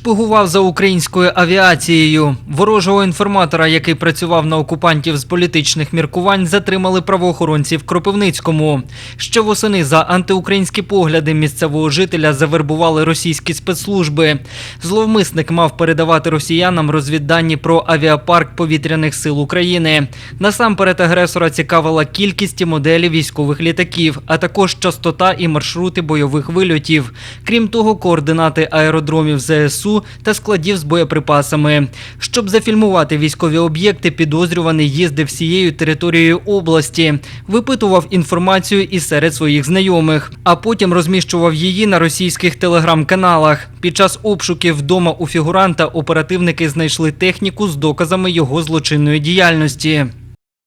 Шпигував за українською авіацією. Ворожого інформатора, який працював на окупантів з політичних міркувань, затримали правоохоронці в Кропивницькому. Ще восени за антиукраїнські погляди місцевого жителя завербували російські спецслужби. Зловмисник мав передавати росіянам розвіддані про авіапарк повітряних сил України. Насамперед агресора цікавила кількість і моделі військових літаків, а також частота і маршрути бойових вильотів. Крім того, координати аеродромів ЗСУ та складів з боєприпасами. Щоб зафільмувати військові об'єкти, підозрюваний їздив всією територією області, випитував інформацію і серед своїх знайомих, а потім розміщував її на російських телеграм-каналах. Під час обшуків вдома у фігуранта оперативники знайшли техніку з доказами його злочинної діяльності.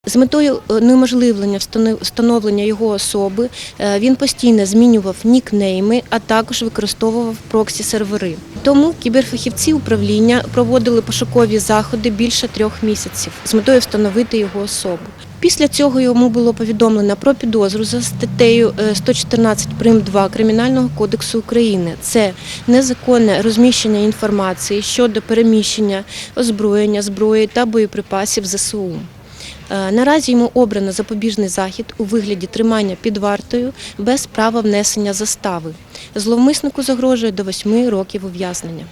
З метою е, унеможливлення встановлення його особи е, він постійно змінював нікнейми, а також використовував проксі-сервери. Тому кіберфахівці управління проводили пошукові заходи більше трьох місяців з метою встановити його особу. Після цього йому було повідомлено про підозру за статтею е, 114 прим. 2 Кримінального кодексу України. Це незаконне розміщення інформації щодо переміщення, озброєння, зброї та боєприпасів ЗСУ. Е, Наразі йому обрано запобіжний захід у вигляді тримання під вартою без права внесення застави. Зловмиснику загрожує до 8 років ув'язнення.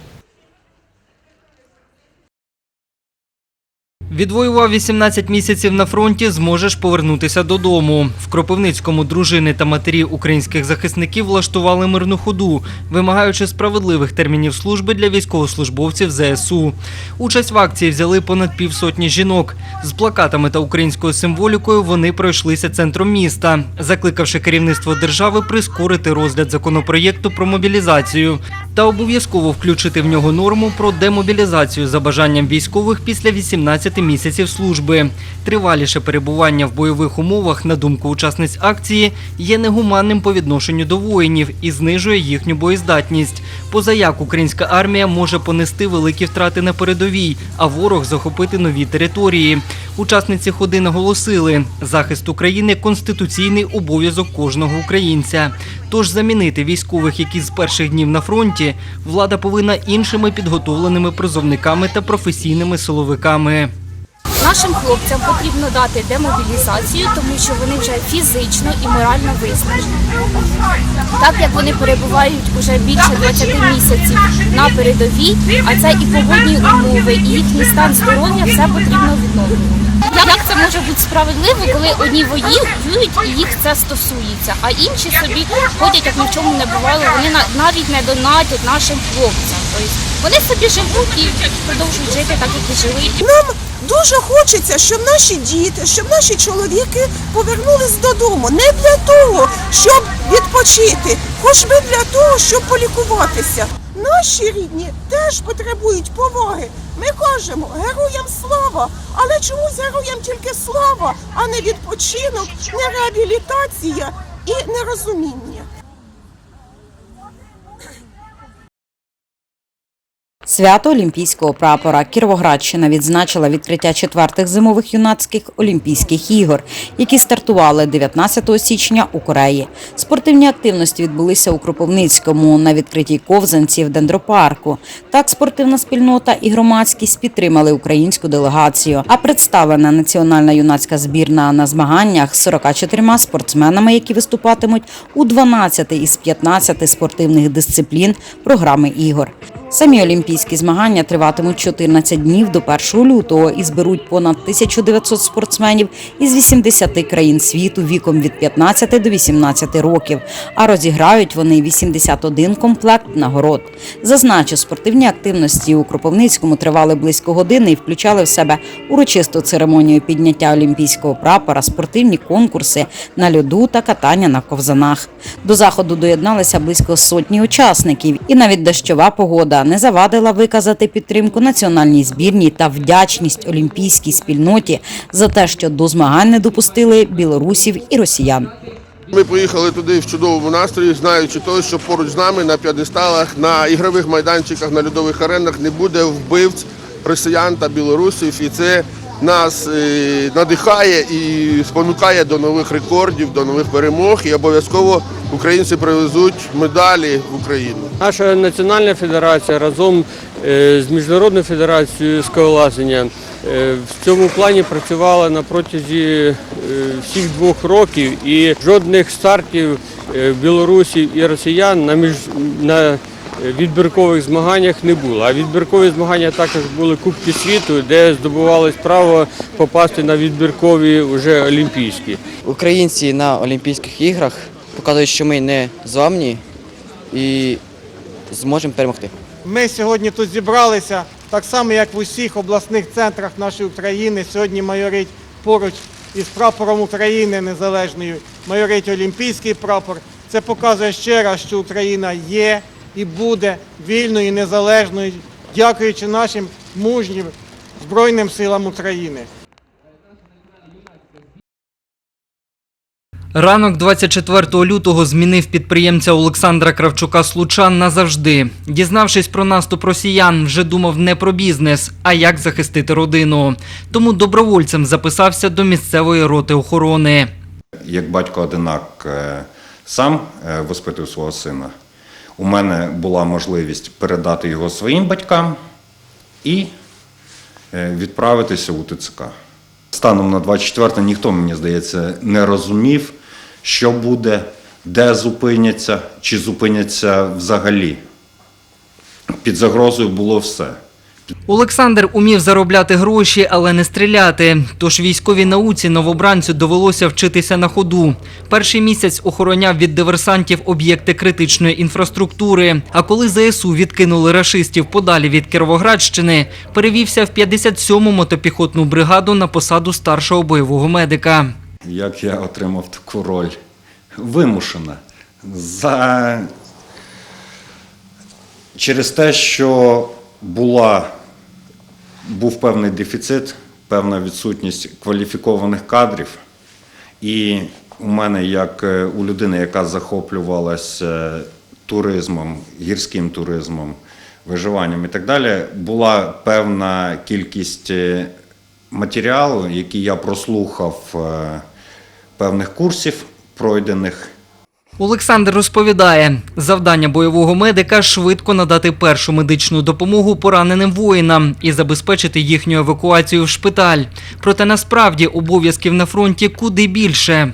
Відвоював 18 місяців на фронті, зможеш повернутися додому. В Кропивницькому дружини та матері українських захисників влаштували мирну ходу, вимагаючи справедливих термінів служби для військовослужбовців ЗСУ. Участь в акції взяли понад півсотні жінок. З плакатами та українською символікою вони пройшлися центром міста, закликавши керівництво держави прискорити розгляд законопроєкту про мобілізацію та обов'язково включити в нього норму про демобілізацію за бажанням військових після 18 місяців служби. Триваліше перебування в бойових умовах, на думку учасниць акції, є негуманним по відношенню до воїнів і знижує їхню боєздатність. Позаяк українська армія може понести великі втрати на передовій, а ворог захопити нові території. Учасниці ходи наголосили, захист України конституційний обов'язок кожного українця. Тож замінити військових, які з перших днів на фронті, влада повинна іншими підготовленими призовниками та професійними силовиками. Нашим хлопцям потрібно дати демобілізацію, тому що вони вже фізично і морально виснажені. Так як вони перебувають уже більше 20 місяців на передовій, а це і погодні умови, і їхній стан здоров'я все потрібно відновлювати. Як це може бути справедливо, коли одні воюють і їх це стосується, а інші собі ходять, як ні в чому не бувало, вони на- навіть не донатять нашим хлопцям. Тобто вони собі живуть і продовжують жити так, як і жили. Дуже хочеться, щоб наші діти, щоб наші чоловіки повернулись додому. Не для того, щоб відпочити, хоч би для того, щоб полікуватися. Наші рідні теж потребують поваги. Ми кажемо героям слава, але чомусь героям тільки слава, а не відпочинок, не реабілітація і нерозуміння. Свято Олімпійського прапора Кіровоградщина відзначила відкриття четвертих зимових юнацьких Олімпійських ігор, які стартували 19 січня у Кореї. Спортивні активності відбулися у Кропивницькому на відкритій ковзанці в дендропарку. Так, спортивна спільнота і громадськість підтримали українську делегацію. А представлена національна юнацька збірна на змаганнях з 44 спортсменами, які виступатимуть у 12 із 15 спортивних дисциплін програми ігор. Самі олімпійські змагання триватимуть 14 днів до 1 лютого і зберуть понад 1900 спортсменів із 80 країн світу віком від 15 до 18 років. А розіграють вони 81 комплект нагород. Зазначу, спортивні активності у Кропивницькому тривали близько години і включали в себе урочисту церемонію підняття олімпійського прапора, спортивні конкурси на льоду та катання на ковзанах. До заходу доєдналися близько сотні учасників, і навіть дощова погода не завадила виказати підтримку національній збірній та вдячність олімпійській спільноті за те, що до змагань не допустили білорусів і росіян. Ми поїхали туди в чудовому настрої, знаючи те, що поруч з нами на п'єдесталах, на ігрових майданчиках, на льодових аренах не буде вбивць росіян та білорусів. І це нас е, надихає і спонукає до нових рекордів, до нових перемог. І обов'язково українці привезуть медалі в Україну. Наша національна федерація разом е, з міжнародною федерацією скалолазання е, в цьому плані працювала на протязі всіх двох років і жодних стартів білорусів і росіян на між на відбіркових змаганнях не було. А відбіркові змагання також були Кубки світу, де здобувалось право попасти на відбіркові вже олімпійські. Українці на Олімпійських іграх показують, що ми не зламні і зможемо перемогти. Ми сьогодні тут зібралися, так само як в усіх обласних центрах нашої України. Сьогодні майорить поруч із прапором України незалежною, майорить олімпійський прапор. Це показує ще раз, що Україна є і буде вільною і незалежною, дякуючи нашим мужнім Збройним силам України. Ранок 24 лютого змінив підприємця Олександра Кравчука Случан назавжди. Дізнавшись про наступ росіян, вже думав не про бізнес, а як захистити родину. Тому добровольцем записався до місцевої роти охорони. Як батько-одинак е, сам е, воспитив свого сина, у мене була можливість передати його своїм батькам і е, відправитися у ТЦК. Станом на 24 ніхто, мені здається, не розумів, що буде, де зупиняться, чи зупиняться взагалі. Під загрозою було все. Олександр умів заробляти гроші, але не стріляти. Тож військовій науці новобранцю довелося вчитися на ходу. Перший місяць охороняв від диверсантів об'єкти критичної інфраструктури. А коли ЗСУ відкинули рашистів подалі від Кіровоградщини, перевівся в 57-му мотопіхотну бригаду на посаду старшого бойового медика. Як я отримав таку роль? Вимушена. За... Через те, що була, був певний дефіцит, певна відсутність кваліфікованих кадрів. І у мене, як е, у людини, яка захоплювалася туризмом, гірським туризмом, виживанням і так далі, була певна кількість е, матеріалу, який я прослухав е, певних курсів пройдених. Олександр розповідає, завдання бойового медика швидко надати першу медичну допомогу пораненим воїнам і забезпечити їхню евакуацію в шпиталь. Проте насправді обов'язків на фронті куди більше.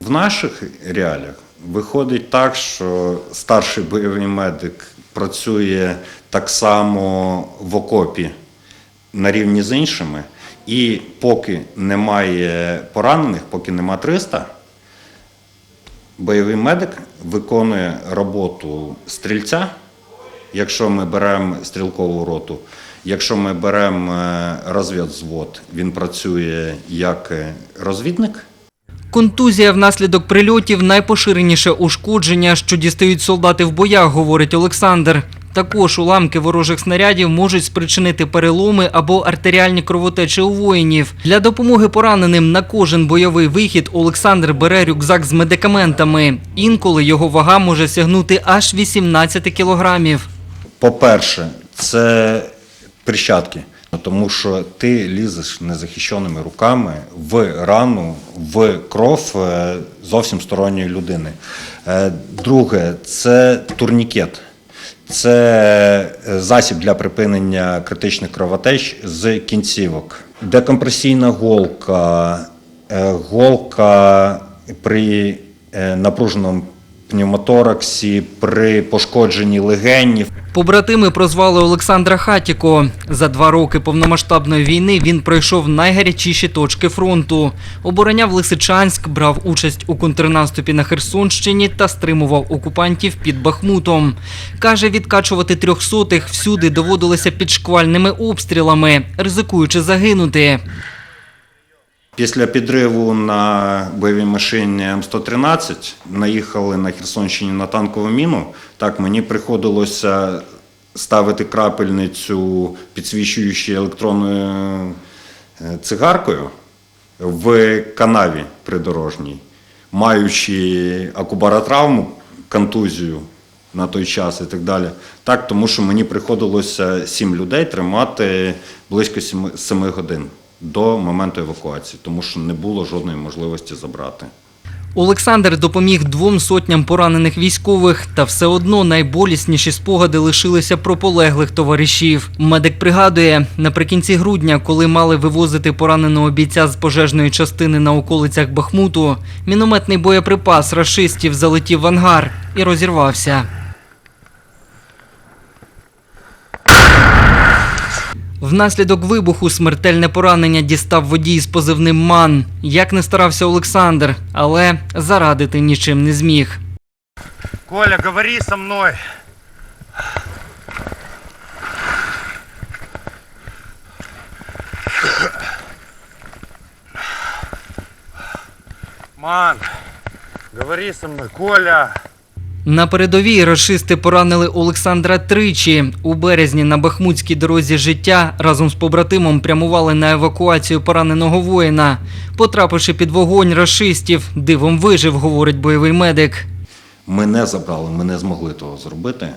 В наших реаліях виходить так, що старший бойовий медик працює так само в окопі на рівні з іншими, і поки немає поранених, поки нема 300, бойовий медик виконує роботу стрільця, якщо ми беремо стрілкову роту. Якщо ми беремо е, розвідзвод, він працює як е, розвідник. Контузія внаслідок прильотів найпоширеніше ушкодження, що дістають солдати в боях, говорить Олександр. Також уламки ворожих снарядів можуть спричинити переломи або артеріальні кровотечі у воїнів. Для допомоги пораненим на кожен бойовий вихід Олександр бере рюкзак з медикаментами. Інколи його вага може сягнути аж 18 кілограмів. По-перше, це перчатки, тому що ти лізеш незахищеними руками в рану, в кров е, зовсім сторонньої людини. Е, Друге, це турнікет. Це е, засіб для припинення критичних кровотеч з кінцівок. Декомпресійна голка, е, голка при е, напруженому пневмотораксі, при пошкодженні легенів. Побратими прозвали Олександра Хатіко. За два роки повномасштабної війни він пройшов найгарячіші точки фронту. Обороняв Лисичанськ, брав участь у контрнаступі на Херсонщині та стримував окупантів під Бахмутом. Каже, відкачувати трьохсотих всюди доводилося під шквальними обстрілами, ризикуючи загинути. Після підриву на бойовій машині М113 наїхали на Херсонщині на танкову міну. Так, мені приходилося ставити крапельницю, підсвічуючи електронною е, цигаркою в канаві придорожній, маючи акубаротравму, контузію на той час і так далі. Так, тому що мені приходилося сім людей тримати близько 7 годин. До моменту евакуації, тому що не було жодної можливості забрати. Олександр допоміг двом сотням поранених військових, та все одно найболісніші спогади лишилися про полеглих товаришів. Медик пригадує, наприкінці грудня, коли мали вивозити пораненого бійця з пожежної частини на околицях Бахмуту, мінометний боєприпас рашистів залетів в ангар і розірвався. Внаслідок вибуху смертельне поранення дістав водій з позивним Ман. Як не старався Олександр, але зарадити нічим не зміг. Коля, говори со мной. Ман, говори со мной, Коля. На передовій рашисти поранили Олександра тричі. У березні на Бахмутській дорозі життя разом з побратимом прямували на евакуацію пораненого воїна. Потрапивши під вогонь рашистів, дивом вижив, говорить бойовий медик. Ми не забрали, ми не змогли того зробити.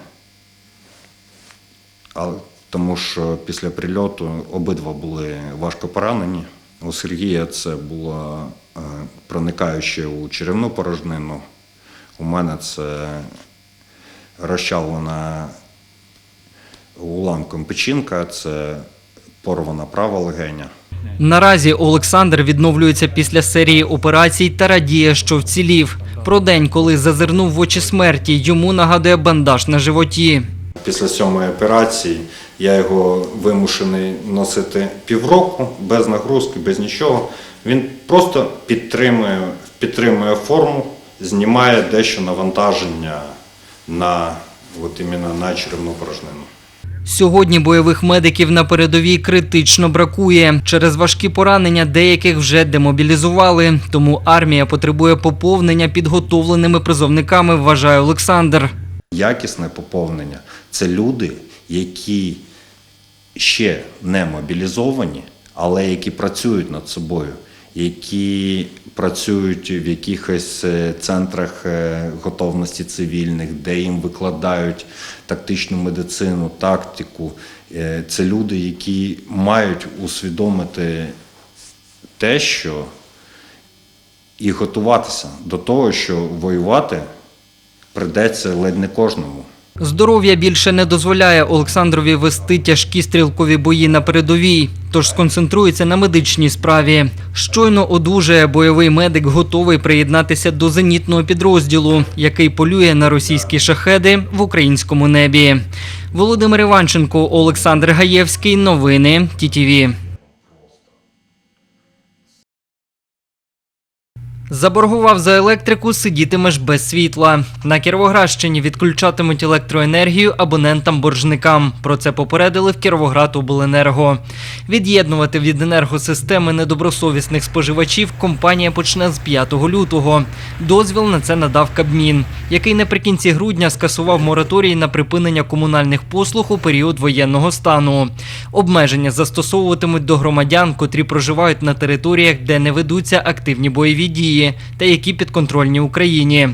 Але, тому що після прильоту обидва були важко поранені. У Сергія це було е, проникаюче у черевну порожнину. У мене це розчавлена уламком печінка, це порвана права легеня. Наразі Олександр відновлюється після серії операцій та радіє, що вцілів. Про день, коли зазирнув в очі смерті, йому нагадує бандаж на животі. Після сьомої операції я його вимушений носити півроку без нагрузки, без нічого. Він просто підтримує, підтримує форму, знімає дещо навантаження на, от іменно на черевну порожнину. Сьогодні бойових медиків на передовій критично бракує. Через важкі поранення деяких вже демобілізували. Тому армія потребує поповнення підготовленими призовниками, вважає Олександр. Якісне поповнення це люди, які ще не мобілізовані, але які працюють над собою, які працюють в якихось е, центрах е, готовності цивільних, де їм викладають тактичну медицину, тактику. Е, Це люди, які мають усвідомити те, що і готуватися до того, що воювати придеться ледь не кожному. Здоров'я більше не дозволяє Олександрові вести тяжкі стрілкові бої на передовій, тож сконцентрується на медичній справі. Щойно одужає бойовий медик, готовий приєднатися до зенітного підрозділу, який полює на російські шахеди в українському небі. Володимир Іванченко, Олександр Гаєвський. Новини ТІТІВІ. Заборгував за електрику, сидітимеш без світла. На Кіровоградщині відключатимуть електроенергію абонентам-боржникам. Про це попередили в Кіровоградобленерго. Від'єднувати від енергосистеми недобросовісних споживачів компанія почне з 5 лютого. Дозвіл на це надав Кабмін, який наприкінці грудня скасував мораторій на припинення комунальних послуг у період воєнного стану. Обмеження застосовуватимуть до громадян, котрі проживають на територіях, де не ведуться активні бойові дії та які підконтрольні Україні.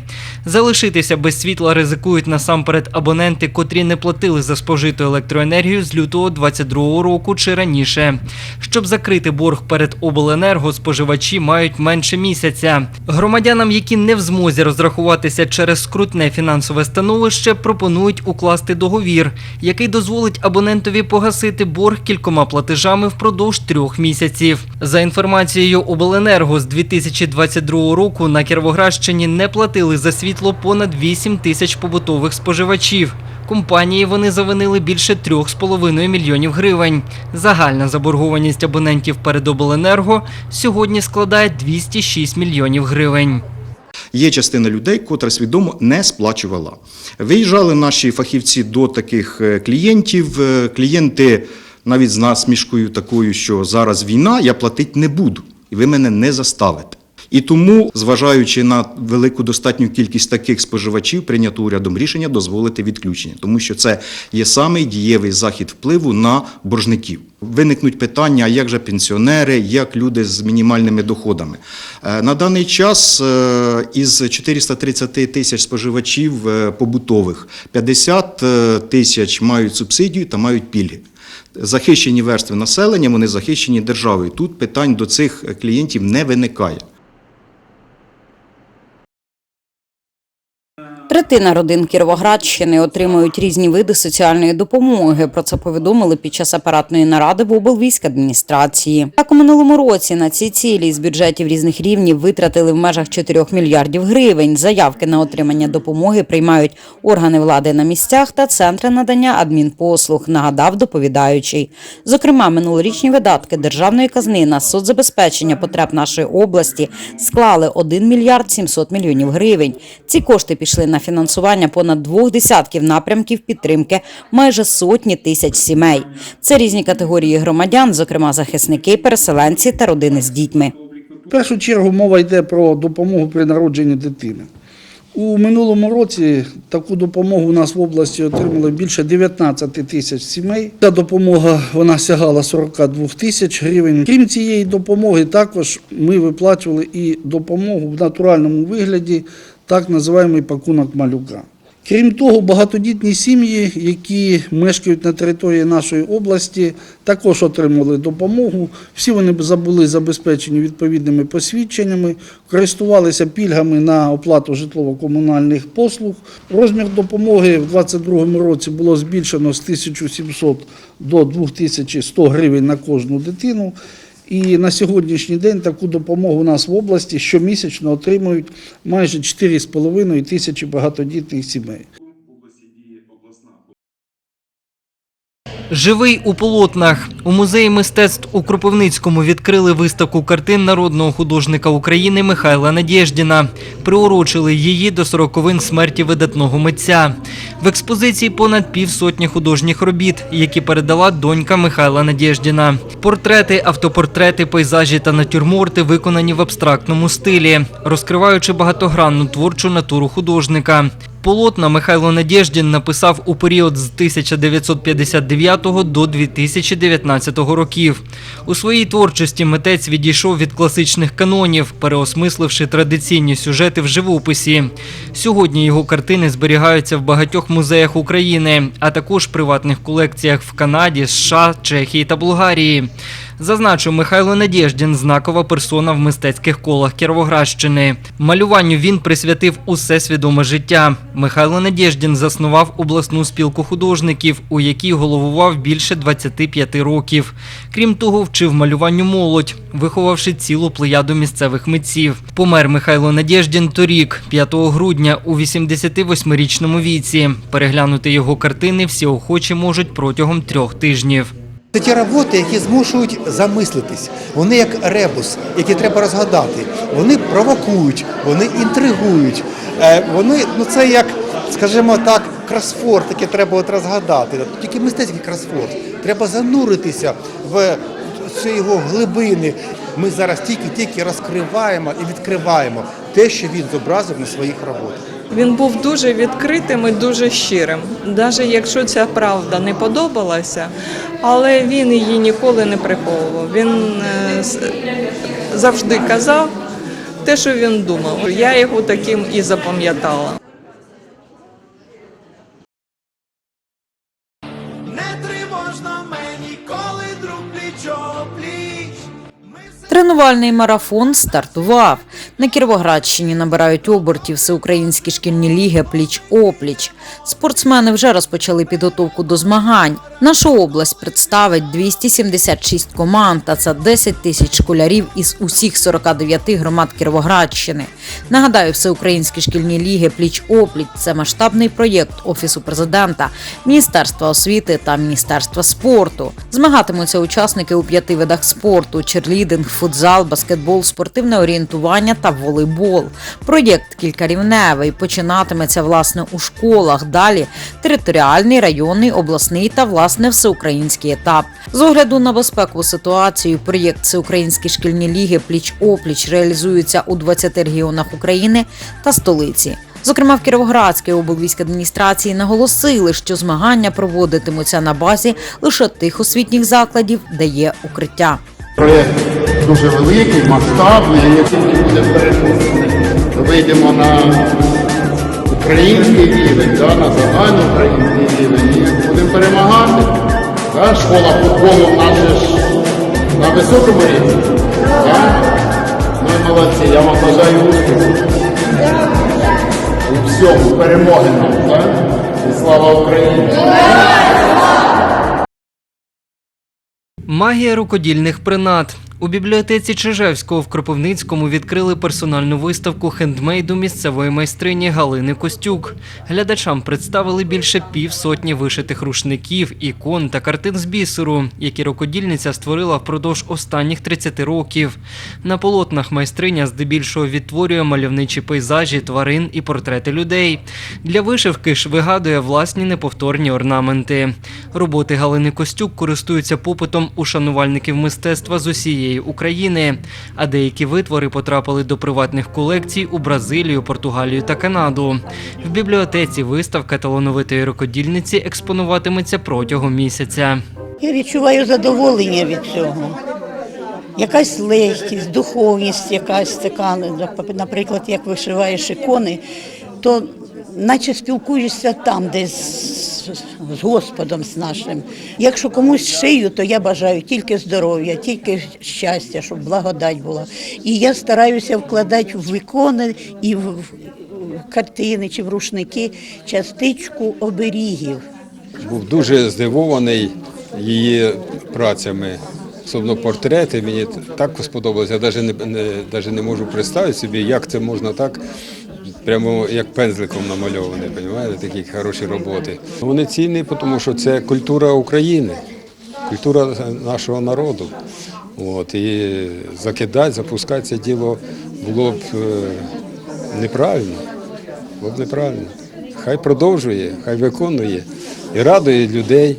Залишитися без світла ризикують насамперед абоненти, котрі не платили за спожиту електроенергію з лютого 2022 року чи раніше. Щоб закрити борг перед обленерго, споживачі мають менше місяця. Громадянам, які не в змозі розрахуватися через скрутне фінансове становище, пропонують укласти договір, який дозволить абонентові погасити борг кількома платежами впродовж трьох місяців. За інформацією обленерго з 2022 року на Кіровоградщині не платили за світло понад 8 тисяч побутових споживачів. Компанії вони завинили більше 3,5 мільйонів гривень. Загальна заборгованість абонентів перед обленерго сьогодні складає 206 мільйонів гривень. Є частина людей, котра свідомо не сплачувала. Виїжджали наші фахівці до таких е, клієнтів. Е, Клієнти навіть з насмішкою такою, що зараз війна, я платити не буду, і ви мене не заставите. І тому, зважаючи на велику достатню кількість таких споживачів, прийнято урядом рішення дозволити відключення, тому що це є самий дієвий захід впливу на боржників. Виникнуть питання, як же пенсіонери, як люди з мінімальними доходами. Е, На даний час е, із 430 тисяч споживачів е, побутових 50 тисяч мають субсидію та мають пільги. захищені верстви населення, вони захищені державою. Тут питань до цих клієнтів не виникає. Третина родин Кіровоградщини отримують різні види соціальної допомоги. Про це повідомили під час апаратної наради в облвійськадміністрації. Так у минулому році на ці цілі з бюджетів різних рівнів витратили в межах 4 мільярдів гривень. Заявки на отримання допомоги приймають органи влади на місцях та центри надання адмінпослуг. Нагадав доповідаючий. Зокрема, минулорічні видатки державної казни на соцзабезпечення потреб нашої області склали 1 мільярд 700 мільйонів гривень. Ці кошти пішли на фінансування понад двох десятків напрямків підтримки майже сотні тисяч сімей. Це різні категорії громадян, зокрема захисники, переселенці та родини з дітьми. В першу чергу мова йде про допомогу при народженні дитини. У минулому році таку допомогу у нас в області отримали більше 19 тисяч сімей. Ця допомога вона сягала 42 тисяч гривень. Крім цієї допомоги, також ми виплачували і допомогу в натуральному вигляді, так називаємо пакунок малюка. Крім того, багатодітні сім'ї, які мешкають на території нашої області, також отримали допомогу. Всі вони були забезпечені відповідними посвідченнями, користувалися пільгами на оплату житлово-комунальних послуг. Розмір допомоги в 2022 році було збільшено з 1700 до 2100 гривень на кожну дитину. І на сьогоднішній день таку допомогу у нас в області щомісячно отримують майже 4,5 тисячі багатодітних сімей. Живий у полотнах у музеї мистецтв у Кропивницькому відкрили виставку картин народного художника України Михайла Надєждіна. Приурочили її до сороковин смерті видатного митця. В експозиції понад півсотні художніх робіт, які передала донька Михайла Надєждіна. Портрети, автопортрети, пейзажі та натюрморти виконані в абстрактному стилі, розкриваючи багатогранну творчу натуру художника. Полотна Михайло Надєждін написав у період з 1959 до 2019 років. У своїй творчості митець відійшов від класичних канонів, переосмисливши традиційні сюжети в живописі. Сьогодні його картини зберігаються в багатьох музеях України, а також приватних колекціях в Канаді, США, Чехії та Болгарії. Зазначу, Михайло Надєждін – знакова персона в мистецьких колах Кіровоградщини. Малюванню він присвятив усе свідоме життя. Михайло Надєждін заснував обласну спілку художників, у якій головував більше 25 років. Крім того, вчив малюванню молодь, виховавши цілу плеяду місцевих митців. Помер Михайло Надєждін торік, 5 грудня, у 88-річному віці. Переглянути його картини всі охочі можуть протягом трьох тижнів. Це ті роботи, які змушують замислитись. Вони як ребус, які треба розгадати. Вони провокують, вони інтригують. Е, Вони, ну це як, скажімо так, кросфорд, який треба от розгадати. Тільки мистецький кросфорд. Треба зануритися в ці його глибини. Ми зараз тільки-тільки розкриваємо і відкриваємо те, що він зобразив на своїх роботах. Він був дуже відкритим і дуже щирим, навіть якщо ця правда не подобалася, але він її ніколи не приховував. Він е, завжди казав те, що він думав. Я його таким і запам'ятала. Тренувальний марафон стартував. На Кіровоградщині набирають обертів всеукраїнські шкільні ліги пліч-опліч. Спортсмени вже розпочали підготовку до змагань. Нашу область представить 276 команд, а це 10 тисяч школярів із усіх 49 громад Кіровоградщини. Нагадаю, всеукраїнські шкільні ліги пліч-опліч це масштабний проєкт Офісу президента, Міністерства освіти та Міністерства спорту. Змагатимуться учасники у п'яти видах спорту: черлідинг, футзал, баскетбол, спортивне орієнтування та волейбол. Проєкт кількарівневий починатиметься власне у школах. Далі територіальний, районний, обласний та власне всеукраїнський етап. З огляду на безпекову ситуацію, проєкт Всеукраїнські шкільні ліги пліч-опліч реалізується у 20 регіонах України та столиці. Зокрема, в Кіровоградській облвійській адміністрації наголосили, що змагання проводитимуться на базі лише тих освітніх закладів, де є укриття. Проєкт дуже великий, масштабний, який буде переходити. Вийдемо на український рівень, да, на загальноукраїнський рівень і будемо перемагати. Да? Школа футболу нас ж на високому рівні. Да? І молодці, я вам бажаю успіху. У всьому, перемоги нам, так? І слава Україні! Магія рукодільних принад. У бібліотеці Чижевського в Кропивницькому відкрили персональну виставку хендмейду місцевої майстрині Галини Костюк. Глядачам представили більше півсотні вишитих рушників, ікон та картин з бісеру, які рукодільниця створила впродовж останніх 30 років. На полотнах майстриня здебільшого відтворює мальовничі пейзажі, тварин і портрети людей. Для вишивки ж вигадує власні неповторні орнаменти. Роботи Галини Костюк користуються попитом у шанувальників мистецтва з усієї України, а деякі витвори потрапили до приватних колекцій у Бразилію, Португалію та Канаду. В бібліотеці виставка талановитої рукодільниці експонуватиметься протягом місяця. Я відчуваю задоволення від цього. Якась легкість, духовність якась така, наприклад, як вишиваєш ікони, то наче спілкуєшся там, десь з- з Господом з нашим. Якщо комусь шию, то я бажаю тільки здоров'я, тільки щастя, щоб благодать була. І я стараюся вкладати в ікони і в картини чи в рушники частичку оберігів. був дуже здивований її працями. Особливо портрети мені так сподобалося. Я навіть не, не, навіть не можу представити собі, як це можна так, прямо як пензликом намальовані, розумієте, такі хороші роботи. Вони цінні, тому що це культура України, культура нашого народу. От, і закидати, запускати це діло було б е, неправильно. Було б неправильно. Хай продовжує, хай виконує і радує людей.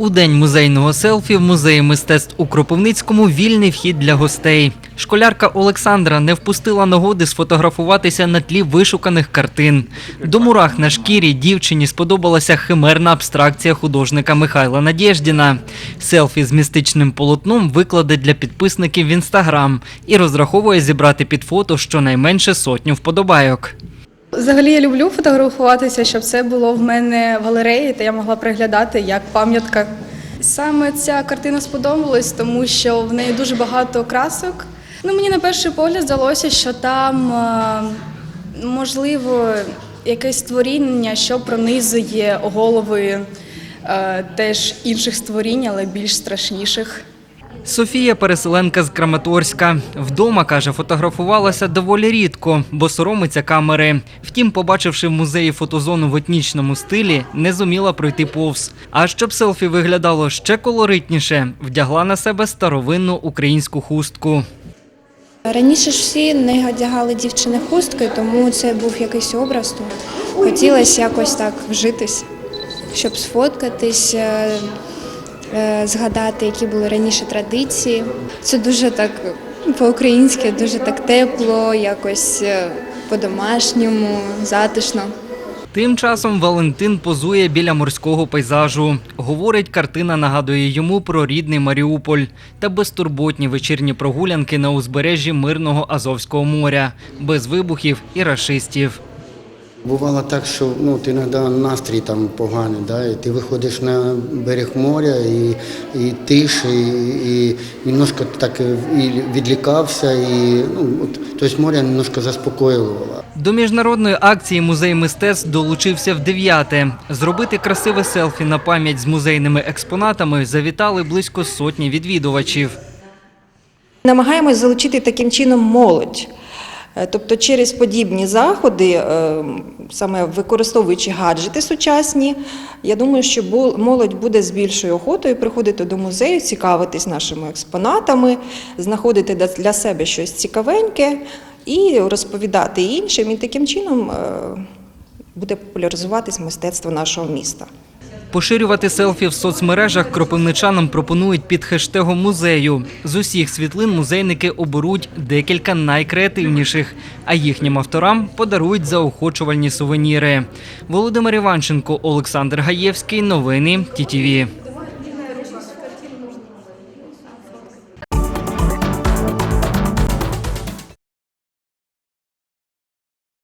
У день музейного селфі в музеї мистецтв у Кропивницькому вільний вхід для гостей. Школярка Олександра не впустила нагоди сфотографуватися на тлі вишуканих картин. До мурах на шкірі дівчині сподобалася химерна абстракція художника Михайла Надєждіна. Селфі з містичним полотном викладе для підписників в інстаграм і розраховує зібрати під фото щонайменше сотню вподобайок. Взагалі я люблю фотографуватися, щоб це було в мене в галереї, та я могла приглядати як пам'ятка. Саме ця картина сподобалась, тому що в неї дуже багато красок. Ну, мені на перший погляд здалося, що там е, можливо якесь створіння, що пронизує голови е, теж інших створінь, але більш страшніших. Софія переселенка з Краматорська. Вдома, каже, фотографувалася доволі рідко, бо соромиться камери. Втім, побачивши в музеї фотозону в етнічному стилі, не зуміла пройти повз. А щоб селфі виглядало ще колоритніше, вдягла на себе старовинну українську хустку. Раніше ж всі не одягали дівчини хустки, тому це був якийсь образ. Хотілося якось так вжитись, щоб сфоткатись, е, згадати, які були раніше традиції. Це дуже так по-українськи, дуже так тепло, якось е, по-домашньому, затишно. Тим часом Валентин позує біля морського пейзажу. Говорить, картина нагадує йому про рідний Маріуполь та безтурботні вечірні прогулянки на узбережжі мирного Азовського моря, без вибухів і рашистів. Бувало так, що ну, ти іноді настрій там поганий, да, і ти виходиш на берег моря і, і тиш, і, і немножко так і відлікався, і ну, от, тобто море немножко заспокоювало. До міжнародної акції музей мистецтв долучився в дев'яте. Зробити красиве селфі на пам'ять з музейними експонатами завітали близько сотні відвідувачів. Намагаємось залучити таким чином молодь. Е, Тобто через подібні заходи, е, саме використовуючи гаджети сучасні, я думаю, що молодь буде з більшою охотою приходити до музею, цікавитись нашими експонатами, знаходити для- себе щось цікавеньке і розповідати іншим. І таким чином е, буде популяризуватись мистецтво нашого міста. Поширювати селфі в соцмережах кропивничанам пропонують під хештегом музею. З усіх світлин музейники оберуть декілька найкреативніших, а їхнім авторам подарують заохочувальні сувеніри. Володимир Іванченко, Олександр Гаєвський. Новини ТІТІВІ.